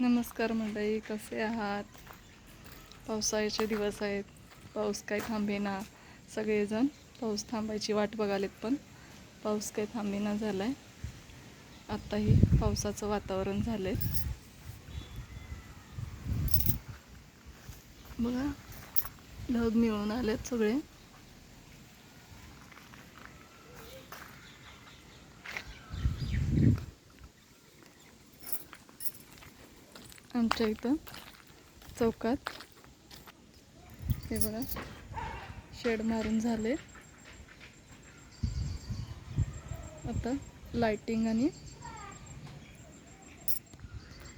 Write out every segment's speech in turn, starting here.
नमस्कार मंडळी कसे आहात? पावसाळ्याचे दिवस आहेत. पाऊस काय थांबेना. सगळेजण पाऊस थांबायची वाट बघालेत पण पाऊस काय थांबेना झाला आहे आत्ताही पावसाचं वातावरण झालं आहे बघा ढग मिळून आलेत सगळे. आमच्या इथं. चौकात. हे बघा. शेड मारून झाले. आता लाइटिंग आणि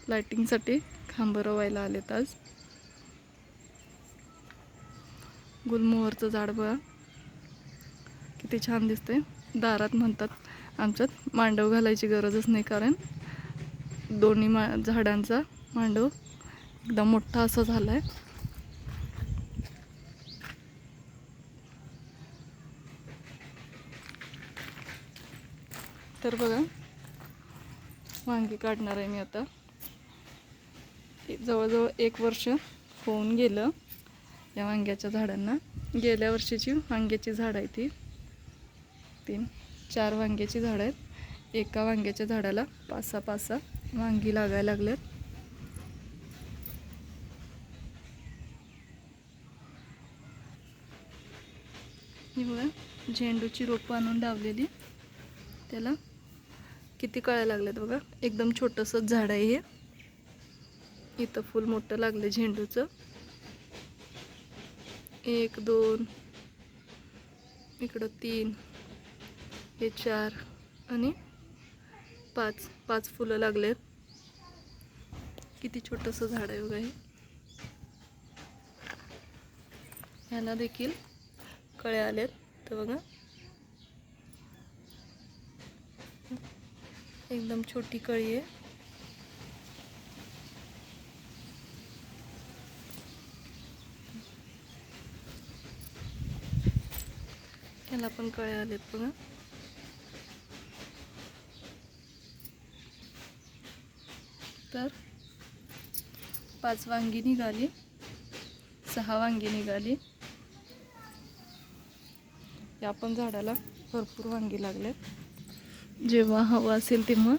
लाइटिंगसाठी खांब रवायला आलेत आज. गुलमोहरचं झाड बघा. किती छान दिसते दारात म्हणतात आमच्यात मांडव घालायची गरजच नाही कारण दोन्ही मा झाडांचा मांडू एकदम मोठा असं झालं आहे तर बघा वांगी काढणार आहे मी आता. जवळजवळ एक वर्ष होऊन गेलं या वांग्याच्या झाडांना. गेल्या वर्षीची वांग्याची झाड आहे ती. तीन चार वांग्याची झाडं आहेत. एका वांग्याच्या झाडाला पाच सहा पाच सहा वांगी लागायला लागल्यात. ही बघा. झेंडूची रोपं आणून लावलेली. त्याला किती कळ्या लागल्यात बघा. एकदम छोटंसंच झाड आहे हे. इथं फुल मोठं लागलं झेंडूचं. एक दोन इकडं तीन हे चार आणि पाच पाच फुलं लागलेत. किती छोटंसं झाड आहे बघा हे. ह्याला देखील कळे आल्यात तर बघा. एकदम छोटी कळी आहे. याला पण कळे आलेत बघा. तर पाच वांगी निघाली सहा वांगी निघाली. या पण झाडाला भरपूर वांगी लागल्यात जेव्हा हवा असेल तेव्हा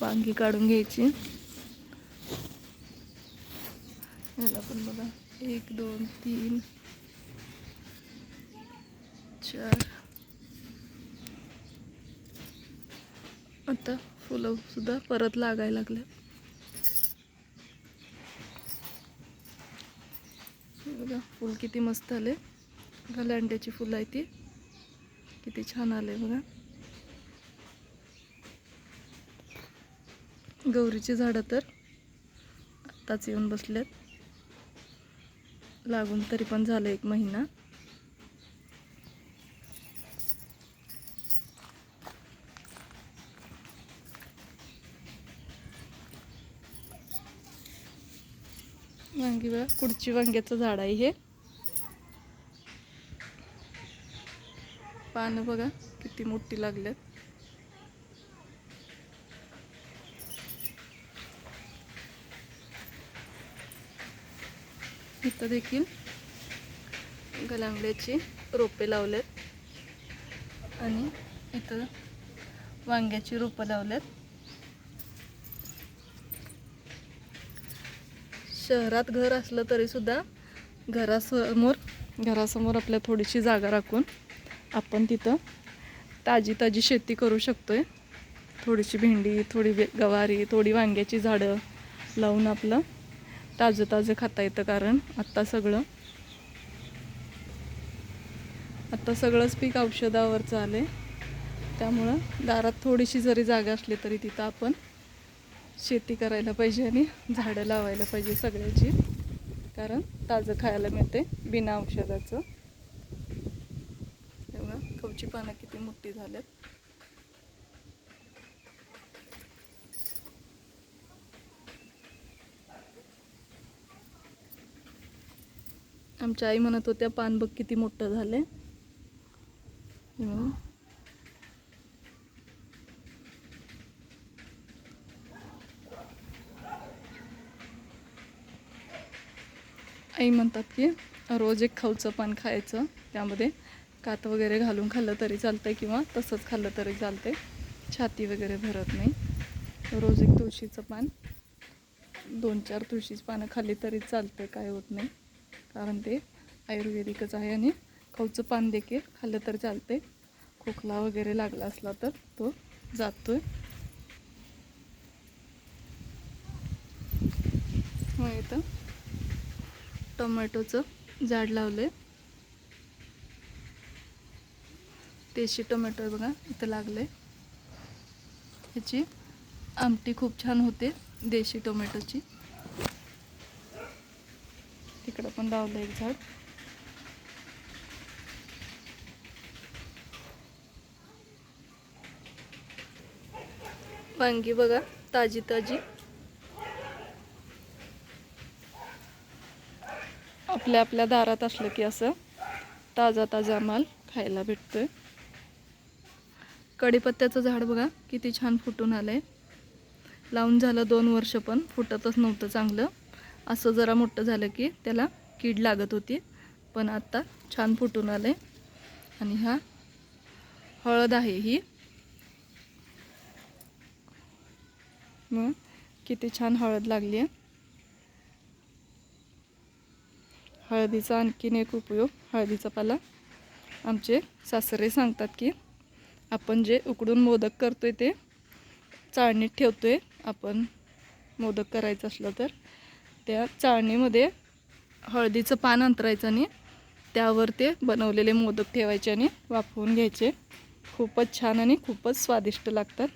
वांगी काढून घ्यायची. याला पण बघा. एक दोन तीन चार. आता फुलं सुद्धा परत लागायला लागले बघा फुल किती मस्त आले. गलांड्याची फुलं आहे ती. किती छान आले बघा. गौरीची झाडं तर आत्ताच येऊन बसलेत. लागून तरी पण झालं एक महिना. वांगी बघा कुडची वांग्याचं झाड आहे हे. पानं बघा किती मोठी लागल्यात. इथं देखील गलांगड्याची रोपे लावलेत आणि इथं वांग्याची रोपं लावल्यात शहरात घर असलं तरीसुद्धा घरासमोर घरासमोर आपल्या थोडीशी जागा राखून आपण तिथं ताजी ताजी शेती करू शकतो आहे थोडीशी भेंडी थोडी बे गवारी थोडी वांग्याची झाडं लावून आपलं ताजं ताजं खाता येतं कारण आत्ता सगळं आत्ता सगळंच पीक औषधावरचं आलं आहे त्यामुळं दारात थोडीशी जरी जागा असली तरी तिथं आपण शेती करायला पाहिजे आणि झाडं लावायला पाहिजे सगळ्याची. कारण ताजं खायला मिळते बिना औषधाचं. तुळची पानं किती मोठी झाल्यात आमच्या आई म्हणत होत्या पान बघ किती मोठं झाले आई म्हणतात की रोज एक खाऊचं पान खायचं त्यामध्ये. कात वगैरे घालून खाल्लं तरी चालतंय किंवा तसंच खाल्लं तरी चालतंय. छाती वगैरे भरत नाही. रोज एक तुळशीचं पान दोन चार तुळशीचं पानं खाल्ली तरी चालतंय काय होत नाही. कारण ते आयुर्वेदिकच आहे आणि खाऊचं पान देखील खाल्लं तर चालते खोकला वगैरे लागला असला तर तो जातोय. मग इथं टोमॅटोचं झाड लावलं आहे देशी टोमॅटो आहे बघा इथं लागले ह्याची आमटी खूप छान होते देशी टोमॅटोची. तिकडं पण लावलं एक झाड. वांगी बघा ताजी ताजी. आपल्या आपल्या दारात असलं की असं ताजा ताजा माल खायला भेटतोय. कडीपत्त्याचं झाड बघा किती छान फुटून आलं आहे लावून झालं दोन वर्ष पण फुटतच नव्हतं चांगलं. असं जरा मोठं झालं की त्याला कीड लागत होती. पण आत्ता छान फुटून आले आणि हा हळद आहे ही. मग किती छान हळद लागली आहे हळदीचा आणखीन एक उपयोग हळदीचा पाला. आमचे सासरे सांगतात की आपण जे उकडून मोदक करतो आहे ते चाळणीत ठेवतो आहे आपण मोदक करायचं असलं तर. त्या चाळणीमध्ये हळदीचं पान अंतरायचं आणि त्यावर ते बनवलेले मोदक ठेवायचे आणि वाफवून घ्यायचे. खूपच छान आणि खूपच स्वादिष्ट लागतात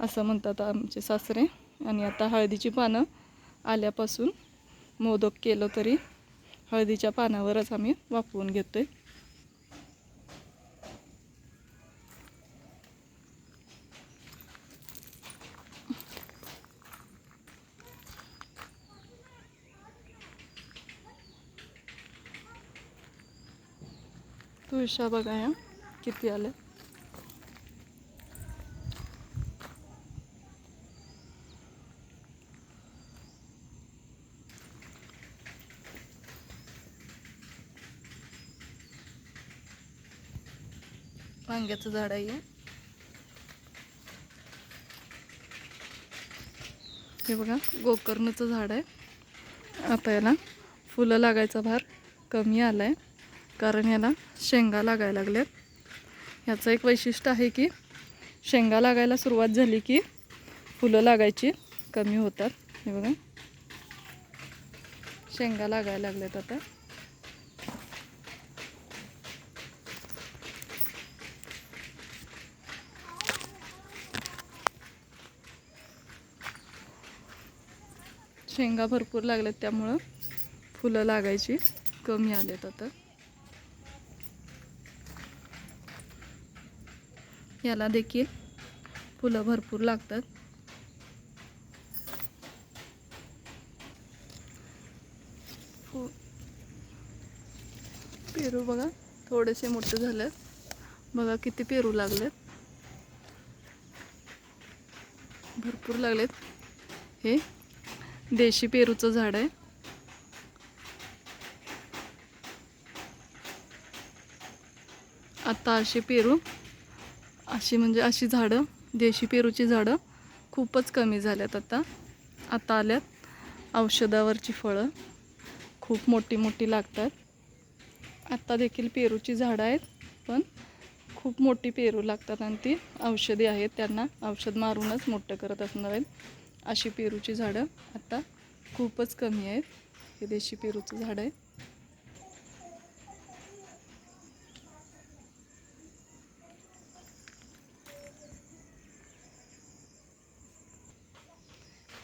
असं म्हणतात आमचे सासरे. आणि आता हळदीची पानं आल्यापासून मोदक केलं तरी हळदीच्या पानावरच आम्ही वाफवून आहे तुळशा बघा या किती आल्या वांग्याचं झाड आहे हे. हे बघा गोकर्णचं झाड आहे. आता याला फुलं लागायचा भार कमी आला आहे कारण याला शेंगा लागायला लागल्यात. ह्याचं एक वैशिष्ट्य आहे की शेंगा लागायला सुरुवात झाली की फुलं लागायची कमी होतात. हे बघा. शेंगा लागायला लागल्यात आता. शेंगा भरपूर लागल्यात त्यामुळं फुलं लागायची कमी आलेत आता. याला देखील फुलं भरपूर लागतात. फु- पेरू बघा थोडेसे मोठे झालेत. बघा किती पेरू लागलेत. भरपूर लागलेत. हे देशी पेरूचं झाड आहे. आता असे पेरू अशी म्हणजे अशी झाडं देशी पेरूची झाडं खूपच कमी झाल्यात आता. आता आल्यात. औषधावरची फळं खूप मोठी मोठी लागतात. आत्ता देखील पेरूची झाडं आहेत पण खूप मोठी पेरू लागतात आणि ती औषधी आहेत. त्यांना औषध मारूनच मोठं करत असणार आहेत. अशी पेरूची झाडं आत्ता खूपच कमी आहेत. हे देशी पेरूचं झाड आहे.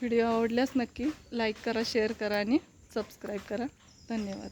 व्हिडिओ आवडल्यास नक्की लाईक करा शेअर करा आणि सबस्क्राईब करा. धन्यवाद.